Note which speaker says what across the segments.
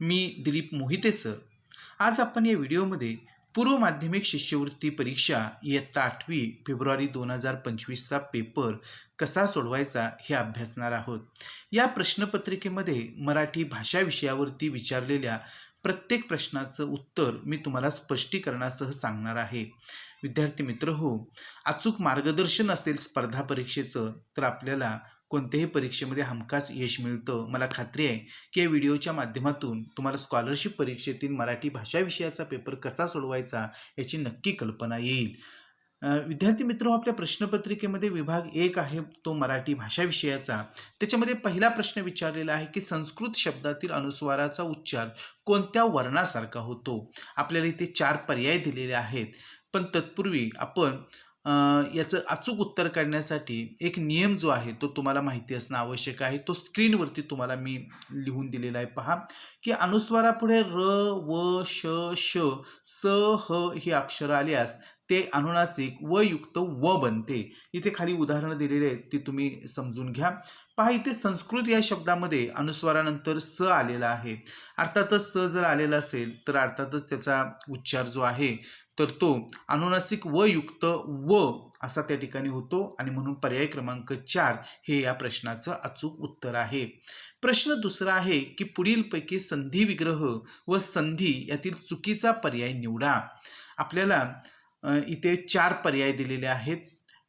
Speaker 1: मी Dilip Mohite sir. आज आपण या व्हिडिओमध्ये पूर्व माध्यमिक शिष्यवृत्ती परीक्षा इयत्ता आठवी फेब्रुवारी दोन हजार पंचवीसचा पेपर कसा सोडवायचा हे अभ्यासणार आहोत. या प्रश्नपत्रिकेमध्ये मराठी भाषा विषयावरती विचारलेल्या प्रत्येक प्रश्नाचं उत्तर मी तुम्हाला स्पष्टीकरणासह सांगणार आहे. विद्यार्थी मित्र हो अचूक मार्गदर्शन असेल स्पर्धा परीक्षेचं तर आपल्याला कोणत्याही परीक्षेमध्ये हमखास यश मिळतं. मला खात्री आहे की या व्हिडिओच्या माध्यमातून तुम्हाला स्कॉलरशिप परीक्षेतील मराठी भाषा विषयाचा पेपर कसा सोडवायचा याची नक्की कल्पना येईल. विद्यार्थी मित्र आपल्या प्रश्नपत्रिकेमध्ये विभाग एक आहे तो मराठी भाषा विषयाचा. त्याच्यामध्ये पहिला प्रश्न विचारलेला आहे की संस्कृत शब्दातील अनुस्वाराचा उच्चार कोणत्या वर्णासारखा होतो? आपल्याला इथे चार पर्याय दिलेले आहेत. पण तत्पूर्वी आपण याचं अचूक उत्तर काढण्यासाठी एक नियम जो आहे तो तुम्हाला माहिती असणं आवश्यक आहे. तो स्क्रीनवरती तुम्हाला मी लिहून दिलेला आहे. पहा की अनुस्वारापुढे र व श श स ह ही अक्षरं आल्यास ते अनुनासिक व युक्त व बनते. इथे खाली उदाहरणं दिलेली आहेत ती तुम्ही समजून घ्या. पहा इथे संस्कृत या शब्दामध्ये अनुस्वारानंतर स आलेला आहे. अर्थातच स जर आलेला असेल तर अर्थातच त्याचा उच्चार जो आहे तर तो अनुनासिक व युक्त व असा त्या ठिकाणी होतो आणि म्हणून पर्याय क्रमांक चार हे या प्रश्नाचं अचूक उत्तर आहे. प्रश्न दुसरा आहे की पुढीलपैकी संधी विग्रह व संधी यातील चुकीचा पर्याय निवडा. आपल्याला इथे चार पर्याय दिलेले आहेत.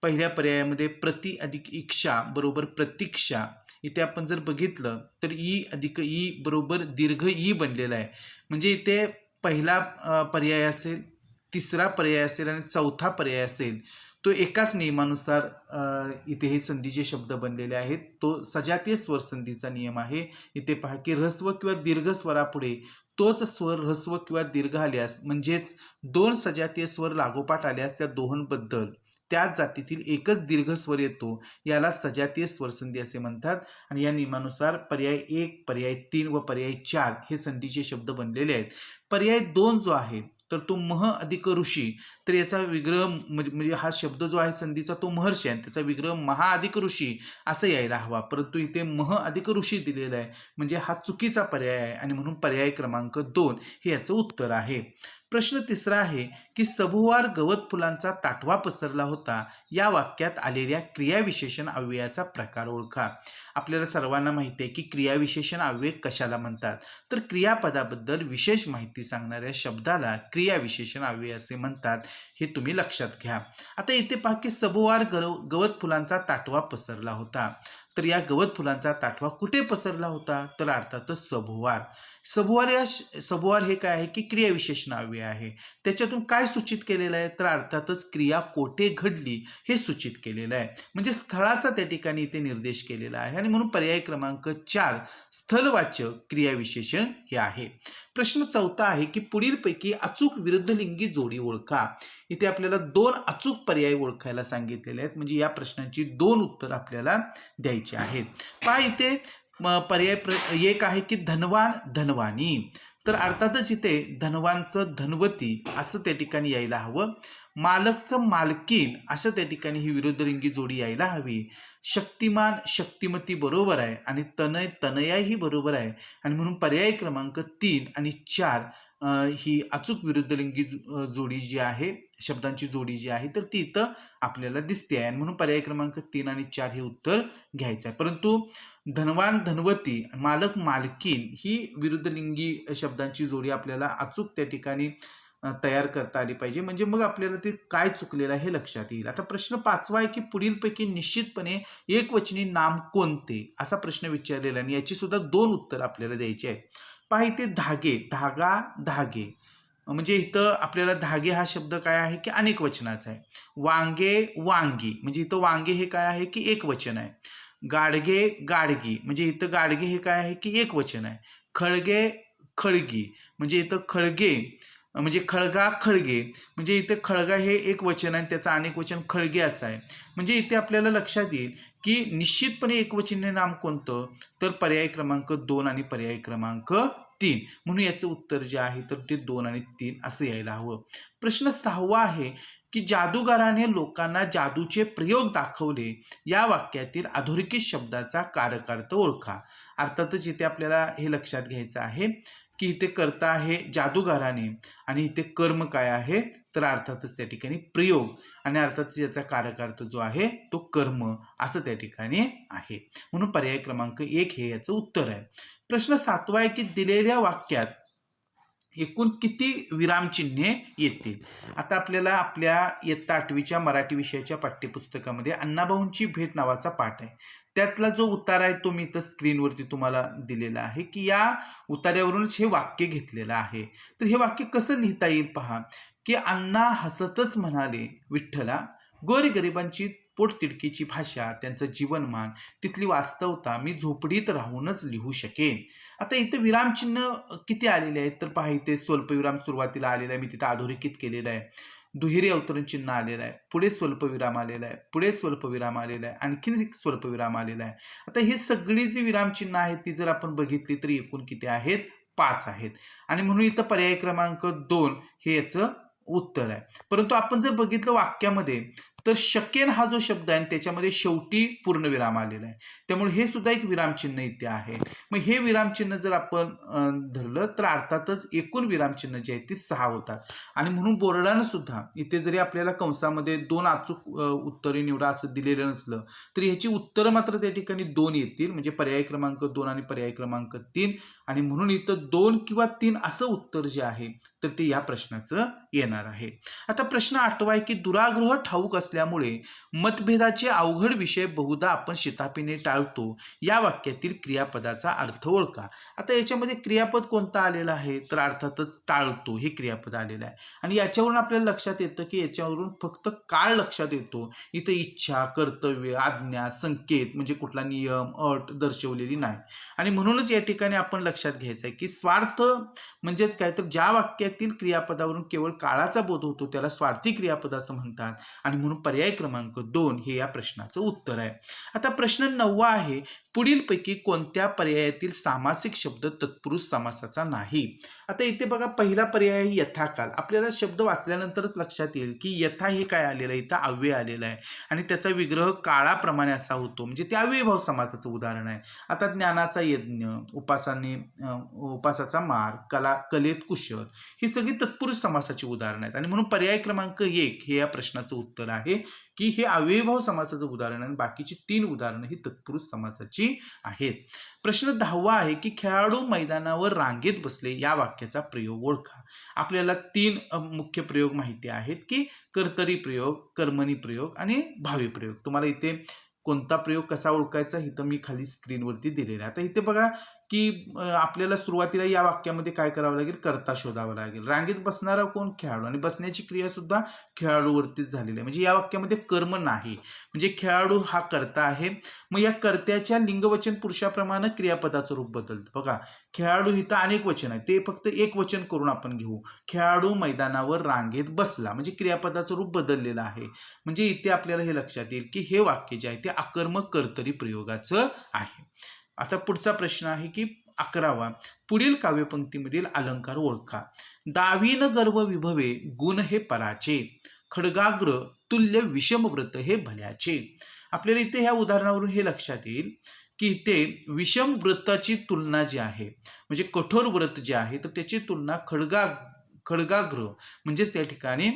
Speaker 1: पहिल्या पर्यायामध्ये प्रति अधिक इक्षा बरोबर प्रतीक्षा. इथे आपण जर बघितलं तर ई अधिक ई बरोबर दीर्घ ई बनलेला आहे. म्हणजे इथे पहिला पर्याय असेल तिसरा पर्याय असेल आणि चौथा पर्याय असेल तो एकाच नियमानुसार इथे हे संधीचे शब्द बनलेले आहेत. तो सजातीय स्वर संधीचा नियम आहे. इथे पहा की ऱ्हस्व किंवा दीर्घ स्वरापुढे तोच स्वर ऱ्हस्व किंवा दीर्घ आल्यास म्हणजेच दोन सजातीय स्वर लागोपाठ आल्यास त्या दोहोंबद्दल त्याच जातीतील एकच दीर्घ स्वर येतो याला सजातीय स्वरसंधी असे म्हणतात. आणि या नियमानुसार पर्याय एक पर्याय तीन व पर्याय चार हे संधीचे शब्द बनलेले आहेत. पर्याय दोन जो आहे तर तो मह अधिक ऋषी. तर याचा विग्रह म्हणजे म्हणजे हा शब्द जो आहे संधीचा तो महर्षी आहे. त्याचा विग्रह महा अधिक ऋषी असं यायला हवा. परंतु इथे मह अधिक ऋषी दिलेला आहे. म्हणजे हा चुकीचा पर्याय आहे. आणि म्हणून पर्याय क्रमांक दोन हे याचं उत्तर आहे. प्रश्न तिसरा आहे की सभोवार गवत फुलांचा ताटवा पसरला होता. या वाक्यात आलेल्या क्रियाविशेषण अव्ययाचा प्रकार ओळखा. आपल्याला सर्वांना माहिती आहे की क्रियाविशेषण अव्यय कशाला म्हणतात? तर क्रियापदाबद्दल विशेष माहिती सांगणाऱ्या शब्दाला क्रियाविशेषण अव्यय असे म्हणतात हे तुम्ही लक्षात घ्या. आता इथे पहा की सभोवार गरव गवत फुलांचा ताटवा पसरला होता. तर या गवत फुलांचा ताठवा कुठे पसरला होता? तर अर्थातच सभोवार. सभोवार या सभोवार हे काय आहे? की क्रियाविशेषण नावे आहे. त्याच्यातून काय सूचित केलेलं आहे? तर अर्थातच क्रिया कोठे घडली हे सूचित केलेलं आहे. म्हणजे स्थळाचा त्या ठिकाणी इथे निर्देश केलेला आहे. आणि म्हणून पर्याय क्रमांक चार स्थलवाच्य क्रियाविशेषण हे आहे. प्रश्न चौथा आहे की पुढीलपैकी अचूक विरुद्धलिंगी जोडी ओळखा. इथे आपल्याला दोन अचूक पर्याय ओळखायला सांगितलेले आहेत. म्हणजे या प्रश्नाची दोन उत्तर आपल्याला द्यायची आहेत. पहा इथे पर्याय प्र एक आहे की धनवान धनवानी. तर अर्थातच इथे धनवानचं धनवती असं त्या ठिकाणी यायला हवं. मालकचं मालकीन असं त्या ठिकाणी ही विरुद्धलिंगी जोडी यायला हवी. शक्तिमान शक्तिमती बरोबर आहे आणि तनय तनया ही बरोबर आहे. आणि म्हणून पर्याय क्रमांक तीन आणि चार ही अचूक विरुद्धलिंगी जोडी जी आहे शब्दांची जोडी जी आहे तर ती इथं आपल्याला दिसते आहे. आणि म्हणून पर्याय क्रमांक तीन आणि चार हे उत्तर घ्यायचं आहे. परंतु धनवान धनवती मालक मालकीन ही विरुद्धलिंगी शब्दांची जोडी आपल्याला अचूक त्या ठिकाणी तयार करता आली पाहिजे. म्हणजे मग आपल्याला ते काय चुकलेलं आहे हे लक्षात येईल. आता प्रश्न पाचवा आहे की पुढीलपैकी निश्चितपणे एकवचनी नाम कोणते? असा प्रश्न विचारलेला आहे. आणि याची सुद्धा दोन उत्तर आपल्याला द्यायची आहेत. पहा इथे धागे धागा धागे. म्हणजे इथं आपल्याला धागे हा शब्द काय आहे की अनेक वचनाचा आहे. वांगे वांगी. म्हणजे इथं वांगे हे काय आहे की एक वचन आहे. गाडगे गाडगी. म्हणजे इथं गाडगे हे काय आहे की एक वचन आहे. खळगे खळगी. म्हणजे इथं खळगे. म्हणजे खळगा खळगे. म्हणजे इथे खळगा हे एक वचन आहे त्याचं अनेक वचन खळगे असं आहे. म्हणजे इथे आपल्याला लक्षात येईल की निश्चितपणे एकवचनी नाम कोणतं? तर पर्याय क्रमांक दोन आणि पर्याय क्रमांक तीन. म्हणून याचं उत्तर जे आहे तर ते दोन आणि तीन असं यायला हवं. प्रश्न सहावा आहे की जादूगाराने लोकांना जादूचे प्रयोग दाखवले. या वाक्यातील अधोरेखित शब्दाचा कारकार्थ ओळखा. अर्थातच इथे आपल्याला हे लक्षात घ्यायचं आहे की इथे कर्ता आहे जादूगाराने. आणि इथे कर्म काय आहे? तर अर्थातच त्या ठिकाणी प्रयोग. आणि अर्थातच याचा कारकार्थ जो आहे तो कर्म असं त्या ठिकाणी आहे. म्हणून पर्याय क्रमांक एक हे याचं उत्तर आहे. प्रश्न सातवा आहे की दिलेल्या वाक्यात एकूण किती विरामचिन्हे येतील? आता आपल्याला आपल्या इयत्ता आठवीच्या मराठी विषयाच्या पाठ्यपुस्तकामध्ये अण्णाभाऊंची भेट नावाचा पाठ आहे. त्यातला जो उतारा आहे तो मी इथं स्क्रीनवरती तुम्हाला दिलेला आहे की या उतार्यावरूनच हे वाक्य घेतलेलं आहे. तर हे वाक्य कसं लिहिता येईल पहा. की अण्णा हसतच म्हणाले विठ्ठला गोरगरिबांची पोटतिडकीची भाषा त्यांचं जीवनमान तिथली वास्तवता मी झोपडीत राहूनच लिहू शकेन. आता इथं विरामचिन्ह किती आलेले आहेत? तर पहा इथे स्वल्पविराम सुरुवातीला आलेला आहे. मी तिथं अधोरेखित केलेलं आहे. दुहेरी अवतरण चिन्ह आलेलं आहे. पुढे स्वल्पविराम आलेला आहे. पुढे स्वल्पविराम आलेला आहे. आणखीन एक स्वल्पविराम आलेला आहे. आता ही सगळी जी विरामचिन्ह आहेत ती जर आपण बघितली तर एकूण किती आहेत? पाच आहेत. आणि म्हणून इथं पर्याय क्रमांक दोन हे याचं उत्तर आहे. परंतु आपण जर बघितलं वाक्यामध्ये तर शकेन हा जो शब्द आहे त्याच्यामध्ये शेवटी पूर्णविराम आलेला आहे. त्यामुळे हे सुद्धा एक विरामचिन्ह इथे आहे. मग हे विरामचिन्ह जर आपण धरलं तर अर्थातच एकूण विरामचिन्ह जे आहेत ती सहा होतात. आणि म्हणून बोर्डानं सुद्धा इथे जरी आपल्याला कंसामध्ये दोन अचूक उत्तरे निवडा असं दिलेलं नसलं तरी ह्याची उत्तरं मात्र त्या ठिकाणी दोन येतील. म्हणजे पर्याय क्रमांक दोन आणि पर्याय क्रमांक तीन. आणि म्हणून इथं दोन किंवा तीन असं उत्तर जे आहे तर ते या प्रश्नाचं येणार आहे. आता प्रश्न आठवा आहे की दुराग्रह ठाऊक असल्यामुळे मतभेदाचे अवघड विषय बहुधा आपण शितापीने टाळतो. या वाक्यातील क्रियापदाचा अर्थ ओळखा. आता याच्यामध्ये क्रियापद कोणता आलेला आहे? तर अर्थातच टाळतो हे क्रियापद आलेलं आहे. आणि याच्यावरून आपल्याला लक्षात येतं की याच्यावरून फक्त काळ लक्षात येतो. इथं इच्छा कर्तव्य आज्ञा संकेत म्हणजे कुठला नियम अट दर्शवलेली नाही. आणि म्हणूनच या ठिकाणी आपण लक्षात घ्यायचं आहे की स्वार्थ म्हणजेच काय? तर ज्या वाक्यातील क्रियापदावरून केवळ काळाचा बोध होतो त्याला स्वार्थी क्रियापद असं म्हणतात. आणि म्हणून पर्याय क्रमांक दोन हे या प्रश्नाचं उत्तर आहे. आता प्रश्न नववा आहे पुढीलपैकी कोणत्या पर्यायातील सामासिक शब्द तत्पुरुष समासाचा नाही? आता इथे बघा पहिला पर्याय आहे यथाकाल. आपल्याला शब्द वाचल्यानंतरच लक्षात येईल की यथा हे काय आलेलं आहे? इथं अव्यय आलेलं आहे. आणि त्याचा विग्रह काळाप्रमाणे असा होतो. म्हणजे ते अव्ययभाव समासाचं उदाहरण आहे. आता ज्ञानाचा यज्ञ उपासाने उपासाचा मार कला कलेत कुशल ही सगळी तत्पुरुष समासाची उदाहरणं आहेत. आणि म्हणून पर्याय क्रमांक एक हे या प्रश्नाचं उत्तर आहे की हे अव्ययभाव समासाचं उदाहरण आहे आणि बाकीची तीन उदाहरणं ही तत्पुरुष समासाची आहेत. प्रश्न दहावा आहे की खेळाडू मैदानावर रांगेत बसले या वाक्याचा प्रयोग ओळखा. आपल्याला तीन मुख्य प्रयोग माहिती आहेत की कर्तरी प्रयोग कर्मणी प्रयोग आणि भावी प्रयोग. तुम्हाला इथे कोणता प्रयोग कसा ओळखायचा इथं मी खाली स्क्रीनवरती दिलेला आहे. आता इथे बघा की आपल्याला सुरुवातीला या वाक्यामध्ये काय करावं लागेल? कर्ता शोधावं लागेल. रांगेत बसणारा कोण? खेळाडू. आणि बसण्याची क्रिया सुद्धा खेळाडूवरतीच झालेली आहे. म्हणजे या वाक्यामध्ये कर्म नाही. म्हणजे खेळाडू हा कर्ता आहे. मग या कर्त्याच्या लिंगवचन पुरुषाप्रमाणे क्रियापदाचं रूप बदलतं. बघा खेळाडू इथं अनेक वचन आहे ते फक्त एक वचन करून आपण घेऊ. खेळाडू मैदानावर रांगेत बसला. म्हणजे क्रियापदाचं रूप बदललेलं आहे. म्हणजे इथे आपल्याला हे लक्षात येईल की हे वाक्य जे आहे ते अकर्मक कर्तरी प्रयोगाचं आहे. आता पुढचा प्रश्न आहे की अकरावा पुढील काव्यपंक्तीमधील अलंकार ओळखा. दावीन गर्व विभवे गुण हे पराचे. खडगाग्र तुल्य विषमव्रत हे भल्याचे. आपल्याला इथे ह्या उदाहरणावरून हे लक्षात येईल की इथे विषम व्रताची तुलना जी आहे म्हणजे कठोर व्रत जे आहे तर त्याची तुलना खडगा खडगाग्र म्हणजेच त्या ठिकाणी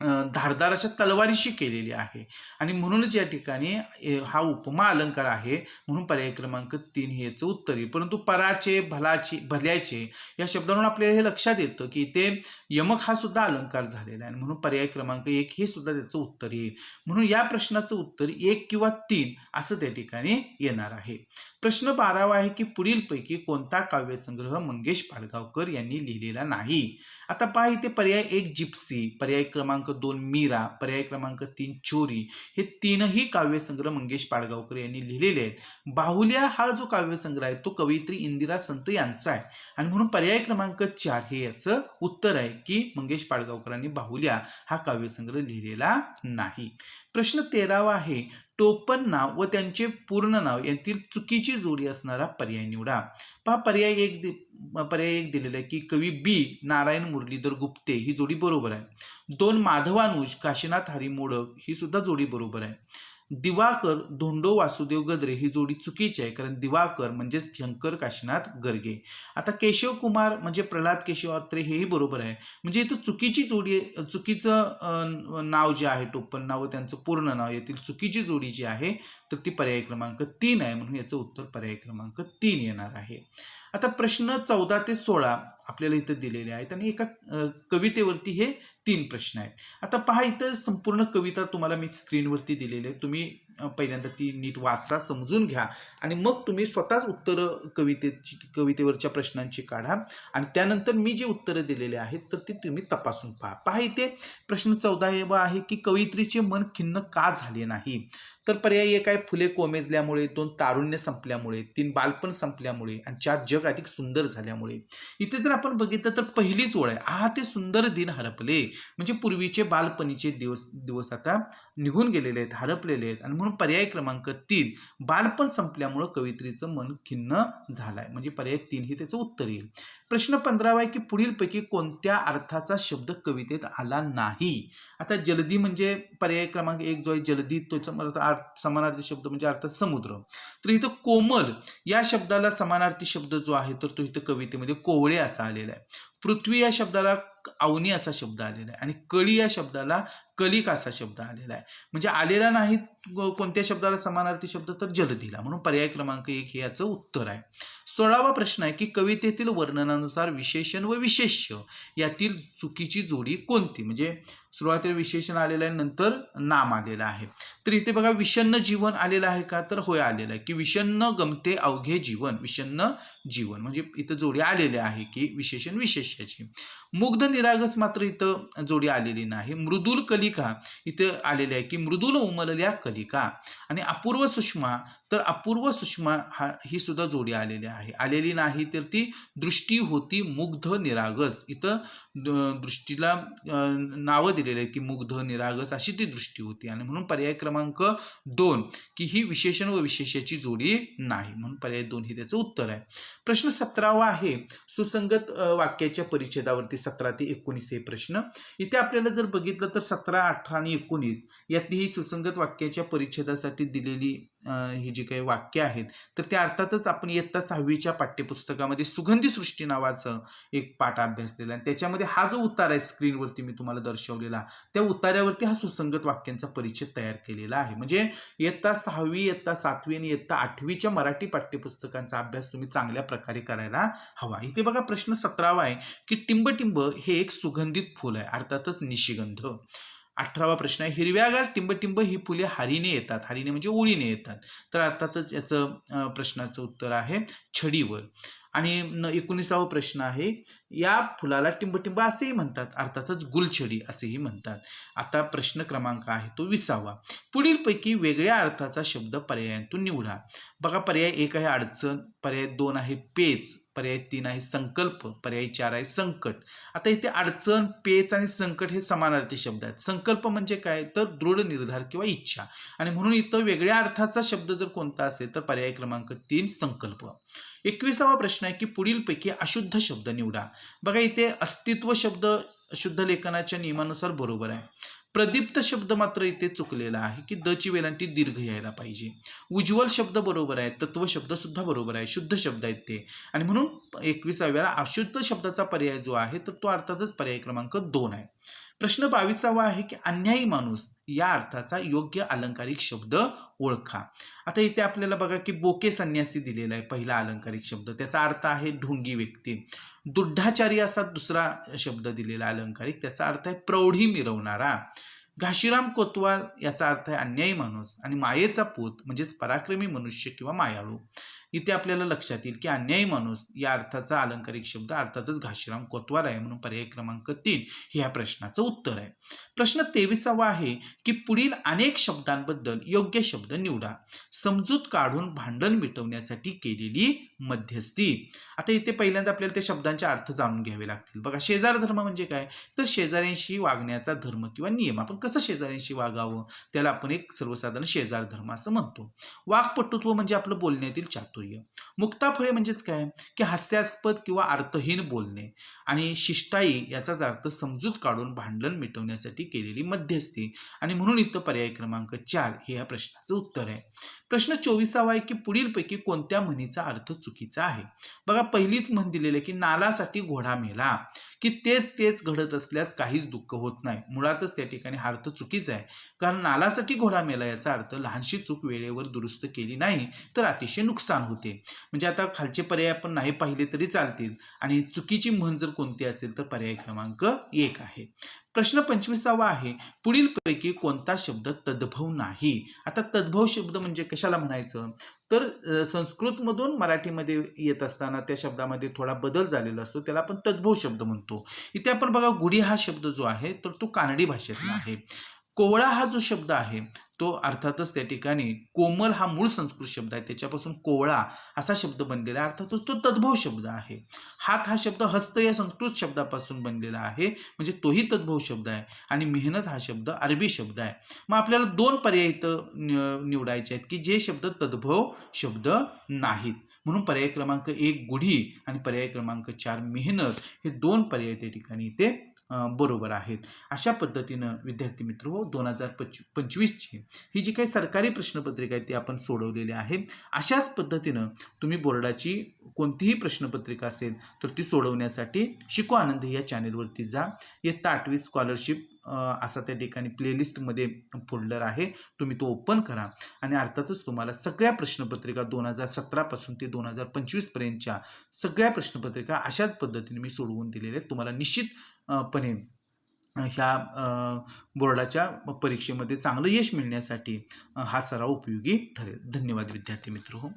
Speaker 1: धारदार अशा तलवारीशी केलेली आहे. आणि म्हणूनच या ठिकाणी ए, हा उपमा अलंकार आहे. म्हणून पर्याय क्रमांक तीन हे याचं उत्तर आहे. परंतु पराचे भलाचे भल्याचे या शब्दावरून आपल्याला हे लक्षात येतं की ते यमक हा सुद्धा अलंकार झालेला आहे. म्हणून पर्याय क्रमांक एक हे सुद्धा त्याचं उत्तर येईल म्हणून या प्रश्नाचं उत्तर एक किंवा तीन असं त्या ठिकाणी येणार आहे. प्रश्न बारावा आहे की पुढीलपैकी कोणता काव्यसंग्रह मंगेश पाडगावकर यांनी लिहिलेला नाही? आता पहा इथे पर्याय एक जिप्सी. पर्याय क्रमांक दोन मीरा पर्याय क्रमांक तीन चोरी हे तीनही काव्यसंग्रह मंगेश पाडगावकर यांनी लिहिलेले आहेत. बाहुल्या हा जो काव्यसंग्रह आहे तो कवयित्री इंदिरा संत यांचा आहे. आणि म्हणून पर्याय क्रमांक चार हे याचं उत्तर आहे की मंगेश पाडगावकरांनी बाहुल्या हा काव्यसंग्रह लिहिलेला नाही. प्रश्न तेरावा आहे टोपण नाव व त्यांचे पूर्ण नाव यांतील चुकीची जोडी असणारा पर्याय निवडा. पहा पर्याय एक पर्याय एक दिलेला आहे की कवी बी नारायण मुरलीधर गुप्ते ही जोडी बरोबर आहे. दोन माधवानुज काशीनाथ हरी मोडक ही सुद्धा जोडी बरोबर आहे. दिवाकर धोंडो वासुदेव गद्रे ही जोडी चुकीची आहे कारण दिवाकर म्हणजेच शंकर काशीनाथ गर्गे. आता केशव कुमार म्हणजे प्रल्हाद केशव अत्रे हेही बरोबर आहे. म्हणजे इथं चुकीची जोडी चुकीचं नाव जे आहे टोपण नाव त्यांचं पूर्ण नाव येथील चुकीची जोडी जी आहे तर ती पर्याय क्रमांक तीन आहे म्हणून याचं उत्तर पर्याय क्रमांक तीन येणार आहे. आता प्रश्न चौदा ते सोळा आपल्याला इथं दिलेले आहेत. आणि एका कवितेवरती हे तीन प्रश्न आहेत. आता पहा इथं संपूर्ण कविता तुम्हाला मी स्क्रीनवरती दिलेली आहे तुम्ही पहिल्यांदा ती नीट वाचा समजून घ्या. आणि मग तुम्ही स्वतःच उत्तरं कवितेची कवितेवरच्या प्रश्नांची काढा. आणि त्यानंतर मी जी उत्तरं दिलेली आहेत तर ती तुम्ही तपासून पहा. पहा इथे प्रश्न चौदा एवा आहे की कवयित्रीचे मन खिन्न का झाले नाही? तर पर्याय एक आहे फुले कोमेजल्यामुळे दोन तारुण्य संपल्यामुळे तीन बालपण संपल्यामुळे आणि चार जग अधिक सुंदर झाल्यामुळे. इथे जर आपण बघितलं तर पहिलीच ओळ आहे. आ ते सुंदर दिन हरपले. म्हणजे पूर्वीचे बालपणीचे दिवस दिवस आता निघून गेलेले आहेत हरपलेले आहेत. आणि म्हणून पर्याय क्रमांक तीन बालपण संपल्यामुळं कवित्रीचं मन खिन्न झालं आहे म्हणजे पर्याय तीन हे त्याचं उत्तर येईल. प्रश्न पंधरावा आहे की पुढीलपैकी कोणत्या अर्थाचा शब्द कवितेत आला नाही? आता जलदी म्हणजे पर्याय क्रमांक एक जो आहे जलदी तोचा अर्थ- समानार्थी शब्द म्हणजे अर्थात समुद्र. तर इथं कोमल या शब्दाला समानार्थी शब्द जो आहे तर तो इथं कवितेमध्ये कोवळे असा आलेला आहे. पृथ्वी या शब्दाला अवनी असा शब्द आलेला आहे आणि कळी या शब्दाला कलिक असा शब्द आलेला आहे. म्हणजे आलेला नाही कोणत्या शब्दाला समानार्थी शब्द तर जलदीला. म्हणून पर्याय क्रमांक एक हे याचं उत्तर आहे. सोळावा प्रश्न आहे की कवितेतील वर्णनानुसार विशेषण व विशेष्य यातील चुकीची जोडी कोणती? म्हणजे सुरुवातीला विशेषण आलेलं आहे नंतर नाम आलेलं आहे. तर इथे बघा विषन्न जीवन आलेलं आहे का? तर होय आलेलं आहे की विषन्न गमते अवघे जीवन विषन्न जीवन. म्हणजे इथं जोडी आलेली आहे की विशेषण विशेष्याची मुग्ध निरागस मात्र इथं जोडी आलेली नाही. मृदुल कलिका इथं आलेली आहे की मृदुल उमलल्या कलिका. आणि अपूर्व सुषमा तर अपूर्व सुषमा हा ही सुद्धा जोडी आलेली आहे. आलेली नाही तर ती दृष्टी होती मुग्ध निरागस. इथं द- दृष्टीला नावं नावं दिलेली की मुग्ध निरागस अशी ती दृष्टी होती. आणि म्हणून पर्याय क्रमांक दोन की ही विशेषण व विशेषाची जोडी नाही. म्हणून पर्याय दोन हे त्याचं उत्तर आहे. प्रश्न सतरावा आहे. सुसंगत वाक्याच्या परिच्छेदावरती सतरा ते एकोणीस हे प्रश्न. इथे आपल्याला जर बघितलं तर सतरा अठरा आणि एकोणीस यातली ही सुसंगत वाक्याच्या परिच्छेदासाठी दिलेली ही जी काही वाक्य आहेत तर त्या अर्थातच आपण इयत्ता सहावीच्या पाठ्यपुस्तकामध्ये सुगंधी सृष्टी नावाचं एक पाठ अभ्यासलेला आहे त्याच्यामध्ये हा जो उतार आहे स्क्रीनवरती मी तुम्हाला दर्शवलेला त्या उतार्यावरती हा सुसंगत वाक्यांचा परिचय तयार केलेला आहे. म्हणजे इयत्ता सहावी इयत्ता सातवी आणि इयत्ता आठवीच्या मराठी पाठ्यपुस्तकांचा अभ्यास तुम्ही चांगल्या प्रकारे करायला हवा. इथे बघा प्रश्न सतरावा आहे की टिंबटिंब हे एक सुगंधित फूल आहे अर्थातच निशिगंध. अठरावा प्रश्न आहे हिरव्यागार टिंबटिंब ही फुले हारीने येतात. हारीने म्हणजे ओळीने येतात. तर अर्थातच याचं प्रश्नाचं उत्तर आहे छडीवर. आणि न एकोणीसावा प्रश्न आहे या फुलाला टिंबटिंब असेही म्हणतात. अर्थातच गुलछडी असेही म्हणतात. आता प्रश्न क्रमांक आहे तो विसावा. पुढीलपैकी वेगळ्या अर्थाचा शब्द पर्यायांतून निवडा. बघा पर्याय एक आहे अडचण पर्याय दोन आहे पेच पर्याय तीन आहे संकल्प पर्याय चार आहे संकट. आता इथे अडचण पेच आणि संकट हे समानार्थी शब्द आहेत. संकल्प म्हणजे काय? तर दृढ निर्धार किंवा इच्छा. आणि म्हणून इथं वेगळ्या अर्थाचा शब्द जर कोणता असेल तर पर्याय क्रमांक तीन संकल्प. एकविसावा प्रश्न आहे की पुढीलपैकी अशुद्ध शब्द निवडा. बघा इथे अस्तित्व शब्द शुद्ध लेखनाच्या नियमानुसार बरोबर आहे. प्रदीप्त शब्द मात्र इथे चुकलेला आहे की द ची वेलांटी दीर्घ यायला पाहिजे. उज्ज्वल शब्द बरोबर आहे तत्व शब्द सुद्धा बरोबर आहे शुद्ध शब्द आहेत ते. आणि म्हणून एकविसाव्याला अशुद्ध शब्दाचा पर्याय जो आहे तर तो अर्थातच पर्याय क्रमांक दोन आहे. प्रश्न बावीसावा आहे की अन्यायी माणूस या अर्थाचा योग्य अलंकारिक शब्द ओळखा. आता इथे आपल्याला बघा की बोके संन्यासी दिलेला आहे पहिला अलंकारिक शब्द. त्याचा अर्थ आहे ढोंगी व्यक्ती. दुड्ढाचारी असा दुसरा शब्द दिलेला अलंकारिक. त्याचा अर्थ आहे प्रौढी मिरवणारा. घाशीराम कोतवाल याचा अर्थ आहे अन्यायी माणूस. आणि मायेचा पूत म्हणजेच पराक्रमी मनुष्य किंवा मायाळू. इथे आपल्याला लक्षात येईल की अन्यायी माणूस या अर्थाचा अलंकारिक शब्द अर्थातच घाशीराम कोतवार आहे म्हणून पर्याय क्रमांक तीन हे या प्रश्नाचं उत्तर आहे. प्रश्न तेविसावा आहे की पुढील अनेक शब्दांबद्दल योग्य शब्द निवडा. समजूत काढून भांडण मिटवण्यासाठी केलेली मध्यस्थी. आता इथे पहिल्यांदा आपल्याला त्या शब्दांचे अर्थ जाणून घ्यावे लागतील. बघा शेजार धर्म म्हणजे काय? तर शेजाऱ्यांशी वागण्याचा धर्म किंवा नियम. आपण कसं शेजाऱ्यांशी वागावं? त्याला आपण एक सर्वसाधारण शेजार धर्म असं म्हणतो. वाक्पटुत्व म्हणजे आपलं बोलण्यातील चातुर्य. मुक्ताफळे म्हणजेच काय? की हास्यास्पद किंवा अर्थहीन बोलणे. आणि शिष्टाई याचाच अर्थ समजूत काढून भांडण मिटवण्यासाठी केलेली मध्यस्थी. आणि म्हणून इथं पर्याय क्रमांक चार हे या प्रश्नाचं उत्तर आहे. प्रश्न चोवीसावा आहे की पुढीलपैकी कोणत्या म्हणीचा अर्थ चुकीचा आहे? बघा पहिलीच म्हण दिलेली आहे की नालासाठी घोडा मेला. की तेच तेच घडत असल्यास काहीच दुःख होत नाही. मुळातच त्या ठिकाणी हा अर्थ चुकीचा आहे. कारण नालासाठी घोडा मेला याचा अर्थ लहानशी चूक वेळेवर दुरुस्त केली नाही तर अतिशय नुकसान होते. म्हणजे आता खालचे पर्याय आपण नाही पाहिले तरी चालतील. आणि चुकीची म्हण जर कोणती असेल तर पर्याय क्रमांक एक आहे. प्रश्न पंचवीसावा आहे पुढीलपैकी कोणता शब्द तद्भव नाही? आता तद्भव शब्द म्हणजे कशाला म्हणायचं? तर संस्कृतमधून मराठीमध्ये येत असताना त्या शब्दामध्ये थोडा बदल झालेला असतो त्याला आपण तद्भव शब्द म्हणतो. इथे आपण बघा गुढी हा शब्द जो आहे तर तो कानडी भाषेतला आहे. कोवळा हा जो शब्द आहे तो अर्थातच त्या ठिकाणी कोमल हा मूळ संस्कृत शब्द आहे. त्याच्यापासून कोवळा असा शब्द बनलेला आहे. अर्थातच तो तद्भव शब्द आहे. हात हा शब्द हस्त या संस्कृत शब्दापासून बनलेला आहे. म्हणजे तोही तद्भव शब्द आहे. आणि मेहनत हा शब्द अरबी शब्द आहे. मग आपल्याला दोन पर्याय इथं नि- निवडायचे आहेत की जे शब्द तद्भव शब्द नाहीत. म्हणून पर्याय क्रमांक एक गुढी आणि पर्याय क्रमांक चार मेहनत हे दोन पर्याय त्या ठिकाणी इथे बरोबर आहेत. अशा पद्धतीनं विद्यार्थी मित्र हो दोन हजार पंच पंचवीसची ही जी काही सरकारी प्रश्नपत्रिका आहे ती आपण सोडवलेली आहे. अशाच पद्धतीनं तुम्ही बोर्डाची कोणतीही प्रश्नपत्रिका असेल तर ती सोडवण्यासाठी शिको आनंद या चॅनेलवरती जा. इयत्ता आठवी स्कॉलरशिप असा त्या ठिकाणी प्लेलिस्टमध्ये फोल्डर आहे. तुम्ही तो ओपन करा. आणि अर्थातच तुम्हाला सगळ्या प्रश्नपत्रिका दोन हजार सतरापासून ते दोन हजार पंचवीसपर्यंतच्या सगळ्या प्रश्नपत्रिका अशाच पद्धतीने मी सोडवून दिलेल्या आहेत. तुम्हाला निश्चितपणे ह्या बोर्डाच्या परीक्षेमध्ये चांगलं यश मिळण्यासाठी हा सराव उपयोगी ठरेल. धन्यवाद विद्यार्थी मित्र हो.